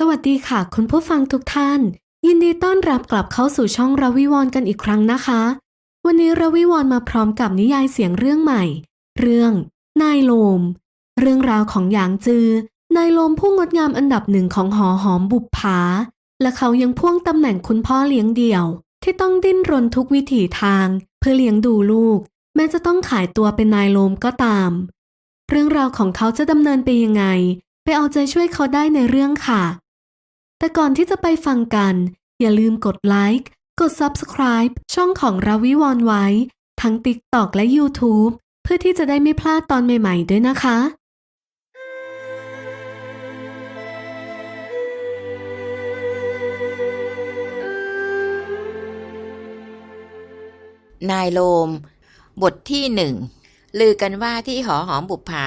สวัสดีค่ะ คุณผู้ฟังทุกท่าน ยินดีต้อนรับกลับเข้าสู่ช่องราวิวรกันอีกครั้งนะคะ วันนี้ราวิวรมาพร้อมกับนิยายเสียงเรื่องใหม่ เรื่อง นายโลม เรื่องราวของหยางจือ นายโลมผู้งดงามอันดับหนึ่งของหอหอมบุปผา และเขายังพ่วงตำแหน่งคุณพ่อเลี้ยงเดี่ยว ที่ต้องดิ้นรนทุกวิถีทาง เพื่อเลี้ยงดูลูก แม้จะต้องขายตัวเป็นนายโลมก็ตาม เรื่องราวของเขาจะดำเนินไปยังไง ไปเอาใจช่วยเขาได้ในเรื่องค่ะ แต่ก่อนที่จะไปฟังกัน อย่าลืมกดไลค์ กด Subscribe ช่องของราวิวอนไว้ ทั้ง TikTok และ YouTube เพื่อที่จะได้ไม่พลาดตอนใหม่ๆด้วยนะคะ นายโลม บทที่หนึ่งลือกันว่าที่หอหอมบุปผา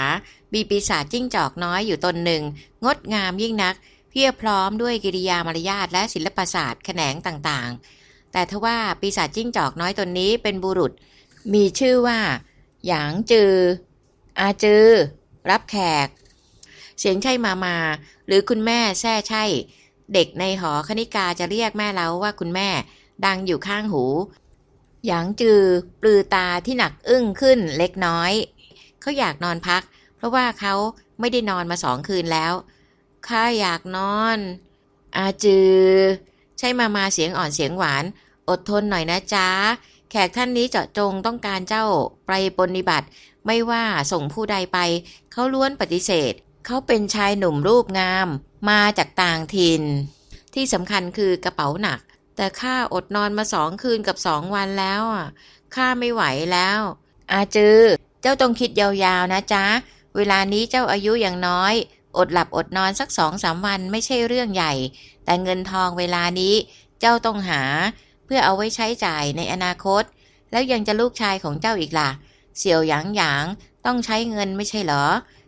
มีปีศาจจิ้งจอกน้อยอยู่ตนหนึ่ง งดงามยิ่งนัก เพียบพร้อมด้วยกิริยามารยาทและศิลปศาสตร์แขนงต่างๆ แต่ทว่าปีศาจจิ้งจอกน้อยตนนี้เป็นบุรุษ มีชื่อว่าหยางจือ อาจือ รับแขก เสียงใช่มามา หรือคุณแม่แซ่ใช่ เด็กในหอคณิกาจะเรียกแม่เล้าว่าคุณแม่ ดังอยู่ข้างหู หยางจือ ปลือตาที่หนักอึ้งขึ้นเล็กน้อย เขาอยากนอนพัก เพราะว่าเขาไม่ได้นอนมาสองคืนแล้ว ข้าอยากนอน อาจือ ใช่มามาเสียงอ่อนเสียงหวาน อดทนหน่อยนะจ๊ะ แขกท่านนี้เจาะจงต้องการเจ้าไปปฏิบัติ ไม่ว่าส่งผู้ใดไป เขาล้วนปฏิเสธ เขาเป็นชายหนุ่มรูปงาม มาจากต่างถิ่น ที่สำคัญคือกระเป๋าหนัก แต่ข้าอดนอนมาสองคืนกับสองวันแล้วอะข้าไม่ไหวแล้ว อาจือ เจ้าต้องคิดยาวๆนะจ๊ะ เวลานี้เจ้าอายุอย่างน้อย อดหลับอดนอนสักสองสามวันไม่ใช่เรื่องใหญ่ แต่เงินทองเวลานี้เจ้าต้องหา เพื่อเอาไว้ใช้จ่ายในอนาคต แล้วยังจะลูกชายของเจ้าอีกล่ะ เสี่ยวหยางหยางต้องใช้เงินไม่ใช่เหรอ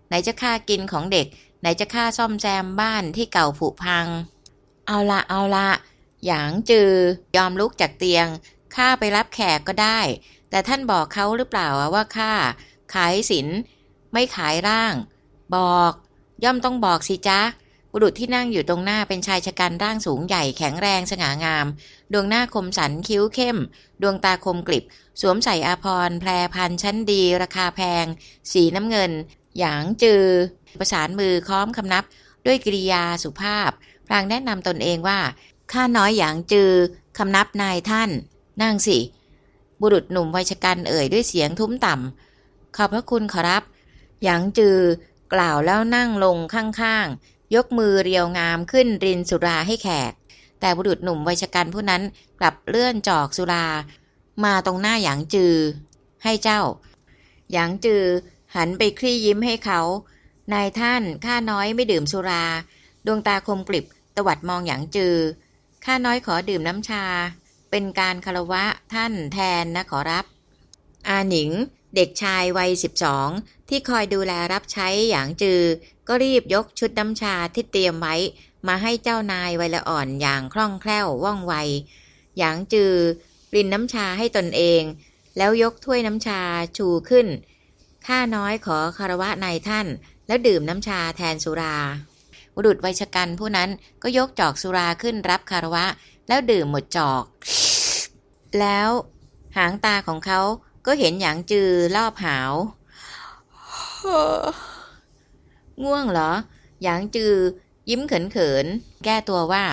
ไหนจะค่ากินของเด็ก ไหนจะค่าซ่อมแซมบ้านที่เก่าผุพัง เอาละเอาละหยางจือยอมลุกจากเตียงข้าไปรับแขกก็ได้ แต่ท่านบอกเขาหรือเปล่าว่าข้าขายสินไม่ขายร่าง บอก ย่อมต้องบอกสิจ๊ะบุรุษที่นั่งอยู่ตรงหน้าเป็นชายชะกันร่างสูงใหญ่แข็งแรงสง่างาม ดวงหน้าคมสันคิ้วเข้ม ดวงตาคมกริบ สวมใส่อาภรแพรพันชั้นดี ราคาแพง สีน้ำเงิน หยางจือ ประสานมือค้อมคำนับ ด้วยกริยาสุภาพ พลางแนะนำตนเองว่า ข้าน้อยหยางจือ คำนับนายท่าน นั่งสิ บุรุษหนุ่มวัยชะกันเอ่ยด้วยเสียงทุ้มต่ำขอบพระคุณขอรับหยางจือ กล่าวแล้วนั่งลงข้างๆ ยกมือเรียวงามขึ้นรินสุราให้แขก แต่บุรุษหนุ่มวัยชกันผู้นั้นกลับเลื่อนจอกสุรา มาตรงหน้าหยางจือ ให้เจ้า หยางจือ หันไปคลี่ยิ้มให้เขา นายท่านข้าน้อยไม่ดื่มสุรา ดวงตาคมกริบตวัดมองหยางจือ ข้าน้อยขอดื่มน้ำชา เป็นการคารวะท่านแทนนะขอรับ อาหนิง เด็กชายวัยสิบสองที่คอยดูแลรับใช้หยางจือ ก็รีบยกชุดน้ำชาที่เตรียมไว้ มาให้เจ้านายวัยละอ่อนอย่างคล่องแคล่วว่องไว หยางจือปรินน้ำชาให้ตนเอง แล้วยกถ้วยน้ำชาชูขึ้น ข้าน้อยขอคารวะนายท่าน แล้วดื่มน้ำชาแทนสุรา บุรุษวัยชะกันผู้นั้นก็ยกจอกสุราขึ้นรับคารวะ แล้วดื่มหมดจอก แล้วหางตาของเขา ก็เห็นหยางจือรอบหาว ง่วงเหรอ หยางจือ ยิ้มเขินๆแก้ตัวว่า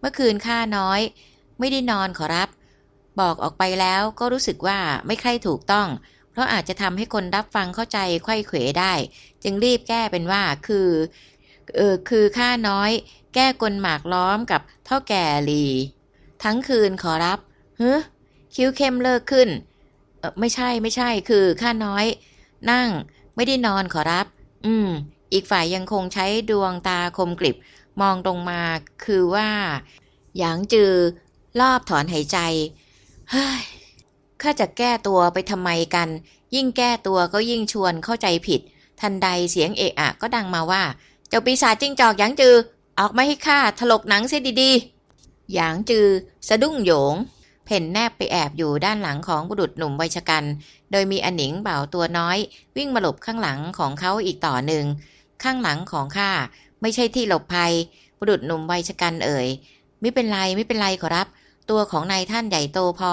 เมื่อคืนข้าน้อย ไม่ได้นอนขอรับ บอกออกไปแล้วก็รู้สึกว่าไม่ใคร่ถูกต้อง เพราะอาจจะทำให้คนรับฟังเข้าใจไข้เขวได้ จึงรีบแก้เป็นว่าคือเออคือข้าน้อย แก้กลหมากล้อมกับเท่าแก่ลี ทั้งคืนขอรับเฮ้คิ้วเข้มเลิกขึ้น เออไม่ใช่ไม่ใช่คือข้าน้อย นั่งไม่ได้นอนขอรับ อืม อีกฝ่ายยังคงใช้ดวงตาคมกริบ มองตรงมาคือว่าหยางจือรอบถอนหายใจ เฮ้ยข้าจะแก้ตัวไปทำไมกัน ยิ่งแก้ตัวก็ยิ่งชวนเข้าใจผิด ทันใดเสียงเอะอะก็ดังมาว่า เจ้าปีศาจจิ้งจอกหยางจือ ออกมาให้ข้าถลกหนังเสียดีๆหยางจือ สะดุ้งโหยง เพ่นแนบไปแอบอยู่ด้านหลังของบุรุษหนุ่มวัยชะกัน โดยมีอนิงเบาตัวน้อย วิ่งมาหลบข้างหลังของเขาอีกต่อหนึ่ง ข้างหลังของข้าไม่ใช่ที่หลบภัย บุรุษหนุ่มวัยชะกันเอ่ย ไม่เป็นไรไม่เป็นไรขอรับ ตัวของนายท่านใหญ่โตพอ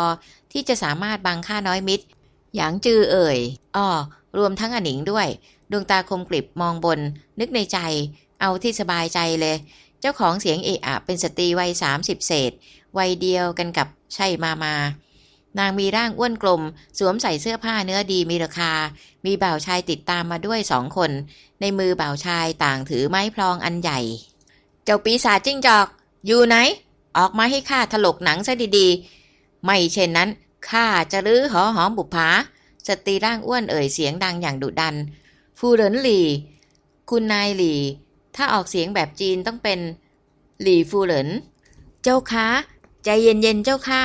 ที่จะสามารถบังค่าน้อยมิตรหยางจือเอ่ย อ้อ รวมทั้งอนิงด้วย ดวงตาคมกริบมองบน นึกในใจ เอาที่สบายใจเลย เจ้าของเสียงเอะอะเป็นสตรีวัยสามสิบเศษ วัยเดียวกันกับ ใช่มามานางมีร่างอ้วนกลม สวมใส่เสื้อผ้าเนื้อดีมีราคา มีบ่าวชายติดตามมาด้วยสองคน ในมือบ่าวชายต่างถือไม้พลองอันใหญ่ เจ้าปีศาจจิ้งจอก อยู่ไหน ออกมาให้ข้าถลกหนังซะดีๆ ไม่เช่นนั้นข้าจะรื้อหอหอมบุปผาสตรีร่างอ้วนเอ่ยเสียงดังอย่างดุดัน ฟูเหรินหลี่ คุณนายหลี่ ถ้าออกเสียงแบบจีนต้องเป็น หลี่ฟูเหริน เจ้าคะ ใจเย็นๆเจ้าค่ะ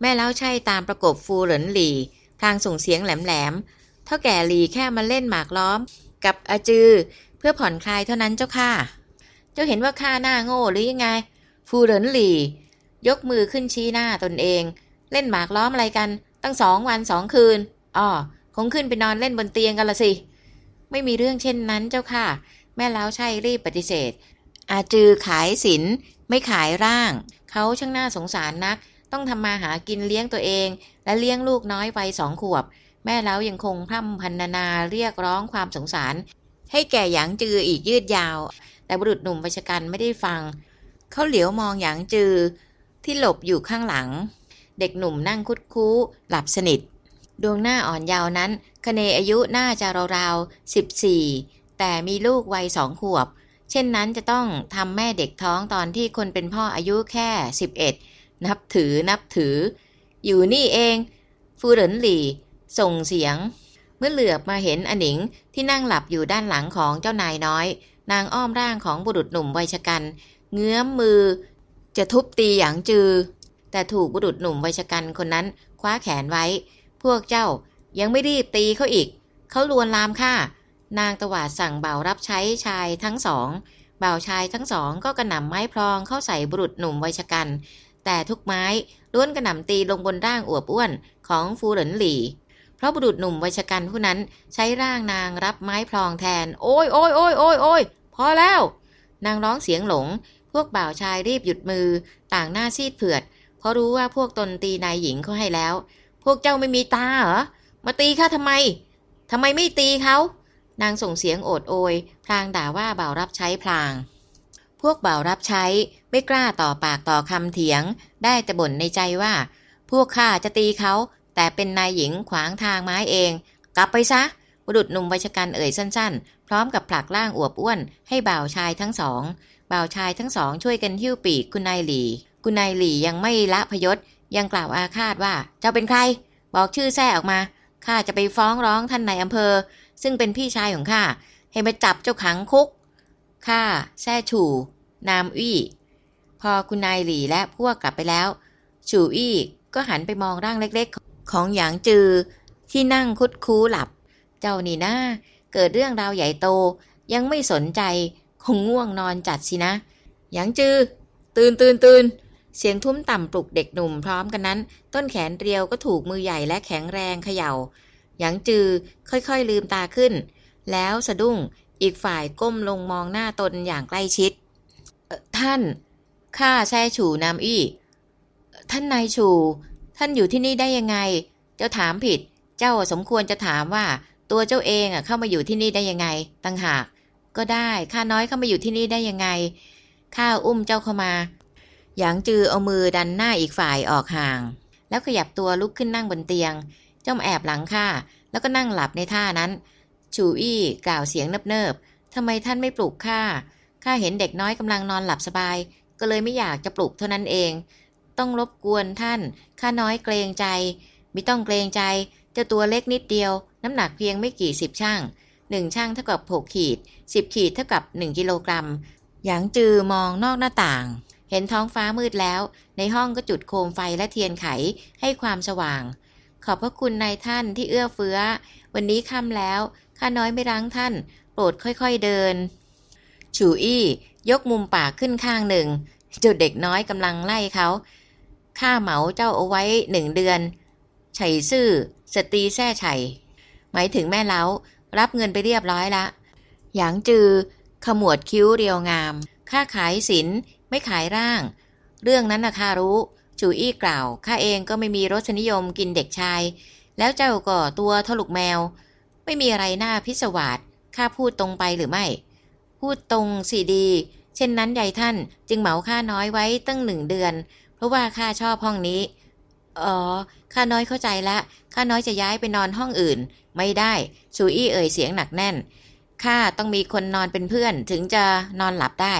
แม่เล้าใช่ตามประกบฟูเหรินหลี่พลางส่งเสียงแหลมๆ เท่าแก่หลี่แค่มาเล่นหมากล้อม กับอาจือ เพื่อผ่อนคลายเท่านั้นเจ้าค่ะ เจ้าเห็นว่าข้าหน้าโง่หรือยังไง ฟูเหรินหลี่ ยกมือขึ้นชี้หน้าตนเอง เล่นหมากล้อมอะไรกัน ตั้งสองวันสองคืนอ้อคงขึ้นไปนอนเล่นบนเตียงกันละสิ ไม่มีเรื่องเช่นนั้นเจ้าค่ะ แม่เล้าใช่รีบปฏิเสธ อาจือขายสินไม่ขายร่าง เขาช่างน่าสงสารนัก ต้องทำมาหากินเลี้ยงตัวเอง และเลี้ยงลูกน้อยวัยสองขวบ แม่เล้ายังคงพร่ำพรรณนาเรียกร้องความสงสาร ให้แก่หยางจืออีกยืดยาว แต่บุรุษหนุ่มวัชกันไม่ได้ฟัง เขาเหลียวมองหยางจือ ที่หลบอยู่ข้างหลัง เด็กหนุ่มนั่งคุดคู้ หลับสนิท ดวงหน้าอ่อนเยาวนั้นคเนอายุน่าจะราวๆสิบสี่แต่มีลูกวัยสองขวบ เช่นนั้นจะต้องทำแม่เด็กท้องตอนที่คนเป็นพ่ออายุแค่สิบเอ็ดนับถือนับถือ อยู่นี่เองฟูเหรินหลี่ ส่งเสียง เมื่อเหลือบมาเห็นอนิงที่นั่งหลับอยู่ด้านหลังของเจ้านายน้อย นางอ้อมร่างของบุรุษหนุ่มวัยชะกัน เงื้อมมือ จะทุบตีหยางจือ แต่ถูกบุรุษหนุ่มวัยชะกันคนนั้นคว้าแขนไว้ พวกเจ้ายังไม่รีบตีเขาอีก เขาลวนลามข้า นางตวาดสั่งบ่าวรับใช้ชายทั้งสอง บ่าวชายทั้งสองก็กระหน่ำไม้พลองเข้าใส่บุรุษหนุ่มวัยชะกัน แต่ทุกไม้ล้วนกระหน่ำตีลงบนร่างอวบอ้วนของฟูเหรินหลี่เพราะบุรุษหนุ่มวัยชะกันผู้นั้นใช้ร่างนางรับไม้พลองแทน โอ้ยโอ้ยโอ้ยโอ้ยโอ้ยพอแล้ว นางร้องเสียงหลง พวกบ่าวชายรีบหยุดมือ ต่างหน้าซีดเผือด เพราะรู้ว่าพวกตนตีนายหญิงเขาให้แล้ว พวกเจ้าไม่มีตาเหรอ มาตีข้าทำไมทำไมไม่ตีเขา นางส่งเสียงโอดโอย พลางด่าว่าบ่าวรับใช้พลาง พวกบ่าวรับใช้ไม่กล้าต่อปากต่อคำเถียง ได้แต่บ่นในใจว่า พวกข้าจะตีเขา แต่เป็นนายหญิงขวางทางไม้เอง กลับไปซะบุรุษหนุ่มวัยชกันเอ่ยสั้นๆ พร้อมกับผลักร่างอวบอ้วน ให้บ่าวชายทั้งสองบ่าวชายทั้งสองช่วยกันหิ้วปีกคุณนายหลี คุณนายหลียังไม่ละพยศ ยังกล่าวอาฆาตว่า เจ้าเป็นใคร บอกชื่อแท้ออกมา ข้าจะไปฟ้องร้องท่านนายอำเภอ ซึ่งเป็นพี่ชายของข้าให้มาจับเจ้าขังคุกข้าแซ่ฉู่ นามอี้พอคุณนายหลีและพวกกลับไปแล้วฉู่อี้ก็หันไปมองร่างเล็กๆ ของหยางจือที่นั่งคุดคูหลับ เจ้านี่นะเกิดเรื่องราวใหญ่โตยังไม่สนใจคงง่วงนอนจัดสินะหยางจือ ตื่นตื่นตื่นเสียงทุ้มต่ำปลุกเด็กหนุ่มพร้อมกันนั้น ต้นแขนเรียวก็ถูกมือใหญ่และแข็งแรงเขย่า หยางจือค่อยๆลืมตาขึ้น แล้วสะดุ้งอีกฝ่ายก้มลงมองหน้าตนอย่างใกล้ชิด ท่านข้าแซ่ฉูนามอี้ท่านนายฉูท่านอยู่ที่นี่ได้ยังไง เจ้าถามผิด เจ้าสมควรจะถามว่าตัวเจ้าเองเข้ามาอยู่ที่นี่ได้ยังไงตั้งหาก ก็ได้ข้าน้อยเข้ามาอยู่ที่นี่ได้ยังไงข้าอุ้มเจ้าเข้ามาหยางจือเอามือดันหน้าอีกฝ่ายออกห่าง แล้วขยับตัวลุกขึ้นนั่งบนเตียง จ้ามาแอบหลังข้าแล้วก็นั่งหลับในท่านั้น ชูอี้กล่าวเสียงเนิบๆทำไมท่านไม่ปลุกข้าข้าเห็นเด็กน้อยกำลังนอนหลับสบาย ก็เลยไม่อยากจะปลุกเท่านั้นเอง ต้องรบกวนท่านข้าน้อยเกรงใจไม่ต้องเกรงใจเจ้าตัวเล็กนิดเดียว น้ำหนักเพียงไม่กี่สิบช่างหนึ่งช่างเท่ากับหกขีดสิบขีดเท่ากับหนึ่งกิโลกรัมหยางจือมองนอกหน้าต่าง เห็นท้องฟ้ามืดแล้ว ในห้องก็จุดโคมไฟและเทียนไขให้ความสว่าง ขอบพระคุณนายท่านที่เอื้อเฟื้อ วันนี้ค่ำแล้ว ข้าน้อยไม่รั้งท่าน โปรดค่อยๆเดินฉูอี้ยกมุมปากขึ้นข้างหนึ่งเจ้าเด็กน้อยกำลังไล่เขาข้าเหมาเจ้าเอาไว้หนึ่งเดือนไฉซื่อสตรีแซ่ไฉหมายถึงแม่เล้า รับเงินไปเรียบร้อยละ หยางจือ ขมวดคิ้วเรียวงามข้าขายศิลไม่ขายร่าง เรื่องนั้นนะข้ารู้ จูอี้กล่าว ข้าเองก็ไม่มีรสนิยมกินเด็กชาย แล้วเจ้าก็ตัวทลูกแมว ไม่มีอะไรน่าพิศวาสข้าพูดตรงไปหรือไม่ พูดตรงสิดี เช่นนั้นยายท่านจึงเหมาข้าน้อยไว้ตั้งหนึ่งเดือน เพราะว่าข้าชอบห้องนี้ อ๋อ ข้าน้อยเข้าใจละ ข้าน้อยจะย้ายไปนอนห้องอื่น ไม่ได้ ชูอี้เอ่ยเสียงหนักแน่น ข้าต้องมีคนนอนเป็นเพื่อนถึงจะนอนหลับได้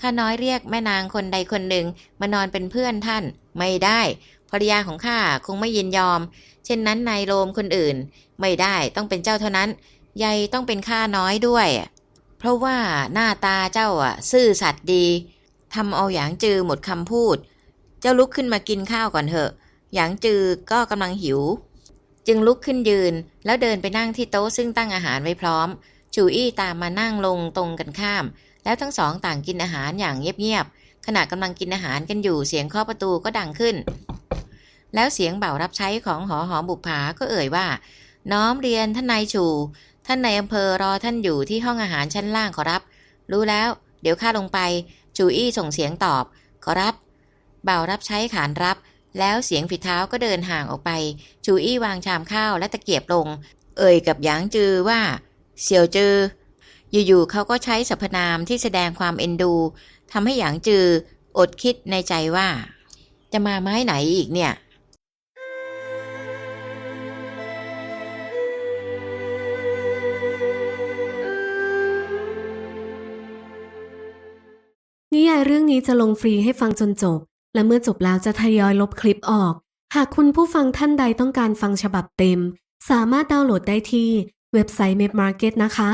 ข้าน้อยเรียกแม่นางคนใดคนหนึ่งมานอนเป็นเพื่อนท่าน ไม่ได้ภรรยาของข้าคงไม่ยินยอม เช่นนั้นนายโรมคนอื่น ไม่ได้ต้องเป็นเจ้าเท่านั้นยายต้องเป็นข้าน้อยด้วย เพราะว่าหน้าตาเจ้าอะ ซื่อสัตย์ดีทำเอาหยางจือหมดคำพูด เจ้าลุกขึ้นมากินข้าวก่อนเถอะหยางจือก็กำลังหิว จึงลุกขึ้นยืนแล้วเดินไปนั่งที่โต๊ะซึ่งตั้งอาหารไว้พร้อม จูอี้ตามมานั่งลงตรงกันข้าม แล้วทั้งสองต่างกินอาหารอย่างเงียบๆ ขณะกำลังกินอาหารกันอยู่เสียงเคาะประตูก็ดังขึ้น แล้วเสียงเบ่าวรับใช้ของหอหอมบุปผาก็เอ่ยว่า น้อมเรียนท่านนายชูท่านนายอำเภอรอท่านอยู่ที่ห้องอาหารชั้นล่างขอรับ รู้แล้ว เดี๋ยวข้าลงไป จูอี้ส่งเสียงตอบ ขอรับ เบ่าวรับใช้ขานรับ แล้วเสียงฝีเท้าก็เดินห่างออกไป จูอี้วางชามข้าวและตะเกียบลง เอ่ยกับหยางจือว่า เสี่ยวจือ อยู่ๆเขาก็ใช้สรรพนามที่แสดงความเอ็นดู ทำให้หยางจืออดคิดในใจว่า จะมาไม้ไหนอีกเนี่ยนิยายเรื่องนี้จะลงฟรีให้ฟังจนจบ และเมื่อจบแล้วจะทยอยลบคลิปออก หากคุณผู้ฟังท่านใดต้องการฟังฉบับเต็ม สามารถดาวน์โหลดได้ที่เว็บไซต์ m e d Market นะคะ